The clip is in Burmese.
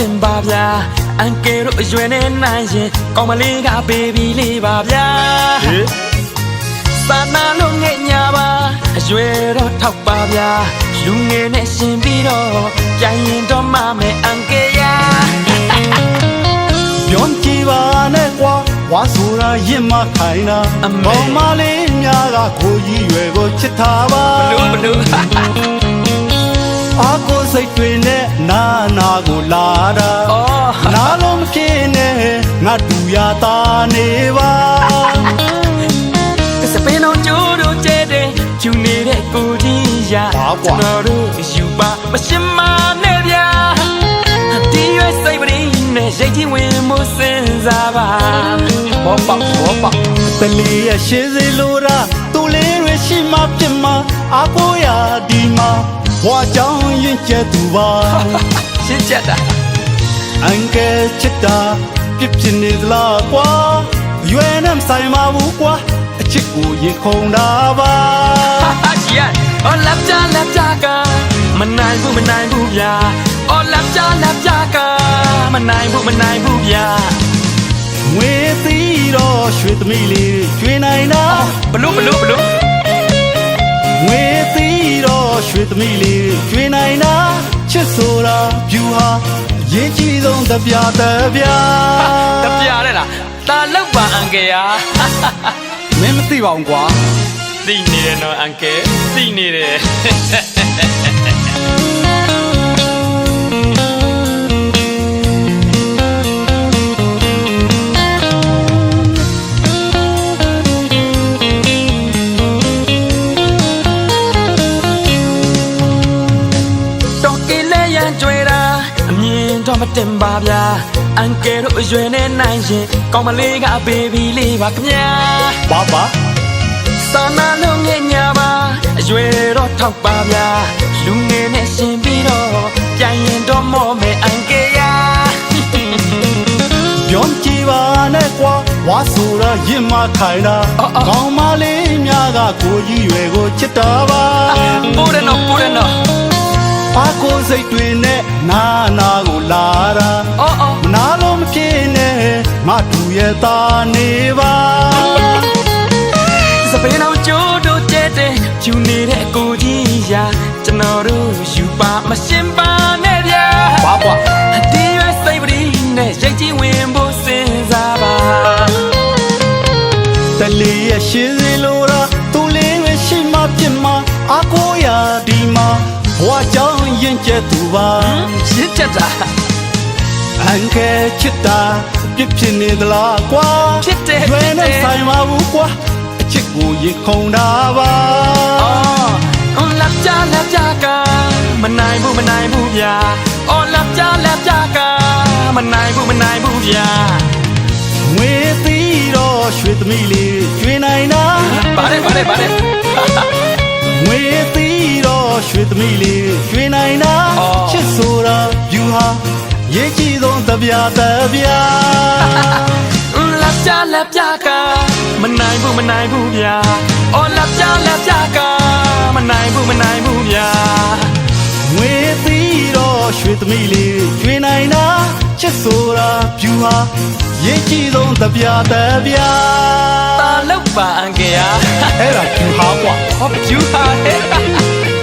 တင်ပါဗျာအန်ကယ်တို့အရွယ်နဲ့နိုင်ရင်ကောင်းမလေးကဘေဘီလေးပါဗျာဟေးစာနာလို့ငဲ့ညာပါအရွယ်တော့ထောက်ပါဗျာလူငယ်နဲ့ရှင်ပြီးတော့ပြန်ရင်တော့မမယ်အန်ကယ်ယာပြောင်းကြည့်ပါနဲ့ကွာဝါဆိုတာရင်မခိုင်တာဘောင်မလေးများကကိုကြီးရွယ်ကိုချစ်ထားပါဘလူးဘလူး နေပါစပင်းအောင်ကျိုးတို့ကျဲတဲ့ကျူနေတဲ့ကိုကြီးရာကျွန်တော်တို့ယူပါမရှင်မနဲ့ဗျာဒီရွယ်စိတ်ပရင်းနဲ့ရိတ်ကြီးဝင်မှုစင်စားပါဘောပေါက်ဘောပေါက်တလီရဲ့ရှေးစေလိုတာသူလေးတွေရှိမှပြစ်မှာအာကိုရာဒီမှာဘွာကြောင့်ရင်ကျက်သူပါရှင်းချက်တာအန်ကယ်ချစ်တာ ပြစ်ဖြစ်နေသလားကွာရွယ်နဲ့မဆိုင်ပါဘူးကွာအချစ်ကိုရင်ခုန်တာပါဟာရှီယအော်လက်ကြလက်ကြကမနိုင်ဘူးမနိုင်ဘူးဗျာအော်လက်ကြလက်ကြကမနိုင်ဘူးမနိုင်ဘူးဗျာငွေသီးတော့ရွှေသမီးလေးကျွေးနိုင်တာဘလို့ဘလို့ဘလို့ငွေသီးတော့ရွှေသမီးလေးကျွေးနိုင်တာချစ်ဆိုတာဖြူဟာအ ရေးကြီးဆုံးတစ်ပြတစ်ပြတပြရတဲ့လားตาလောက်ပါအန်ကယ်ယာမင်းမသိပါဘူးကွာသိနေတယ်နော်အန်ကယ်သိနေတယ် မြင်တော့မတင်ပါဗျာအန်ကယ်တို့အရွယ်နဲ့နိုင်ရင်ကောင်းမလေးကဘေဘီလေးပါခင်ဗျာဘာဘာစာနာလုံးငယ်ညာပါအရွယ်တော့ထောက်ပါဗျာလူငယ်နဲ့ရှင်ပြီးတော့ပြန်ရင်တော့မော့မယ်အန်ကယ်ယာပြောင်းကြည့်ပါနဲ့ကွာဝါဆိုတာရင်မခိုင်တာကောင်းမလေးများကကိုကြီးရွယ်ကိုချစ်တာပါပိုးတယ်နော်ပိုးတယ်နော် အာကိုစိတ်တွေနဲ့နာနာကိုလာတာအော်အော်မနာလို့မဖြစ်နဲ့ငါတူရဲ့သားနေပါစပင်းအောင်ကျိုးတို့ကျဲတဲ့ကျူနေတဲ့ကိုကြီးရာကျွန်တော်တို့ယူပါမရှင်ပါနဲ့ဗျာဘာကွာဒီရွယ်စိတ်ပရင်းနဲ့ရိတ်ကြီးဝင်ဖို့စဉ်းစားပါတလီရဲ့ရှင်းစီလိုတာသူလေးပဲရှိမှပြစ်မှာအာကိုရာဒီမှာဘွာကြောင့် ရင်ကျက်သူပါရှင်းချက်တာအန်ကဲချစ်တာပြစ်ဖြစ်နေသလားကွာဖြစ်တယ်ရွယ်ဖြစ်တနဲ့ယ်ဆိုင်ပါဘူးကွာအချစ်ကိုရင်ခုန်တာပါအော်လက်ကြလက်ကြကမနိုင်ဘူးမနိုင်ဘူးဗျာအော်လက်ကြလက်ကြကမနိုင်ဘူးမနိုင်ဘူးဗျာငွေသီးတော့ရွှေသမီးလေးကျွေးနိုင်တာပါတယ်ပါတယ်ပါတယ်ငွေသီးတော့ ရွှေသမီးလေးကျွေးနိုင်တာအော်ချစ်ဆိုတာယူဟာရေးကြည့်ဆုံးတစ်ပြတစ်ပြလက်ကြလက်ကြကမနိုင်ဘူးမနိုင်ဘူးဗျာအော်လက်ကြလက်ကြကမနိုင်ဘူးမနိုင်ဘူးဗျာငွေသီးတော့ရွှေသမီးလေးကျွေးနိုင်တာချစ်ဆိုတာဖြူဟာရေးကြည့်ဆုံးတစ်ပြတစ်ပြตาလောက်ပါအန်ကယ်ယာအဲ့ဒါဖြူဟာကွာဟောပြူဟာဟဲ့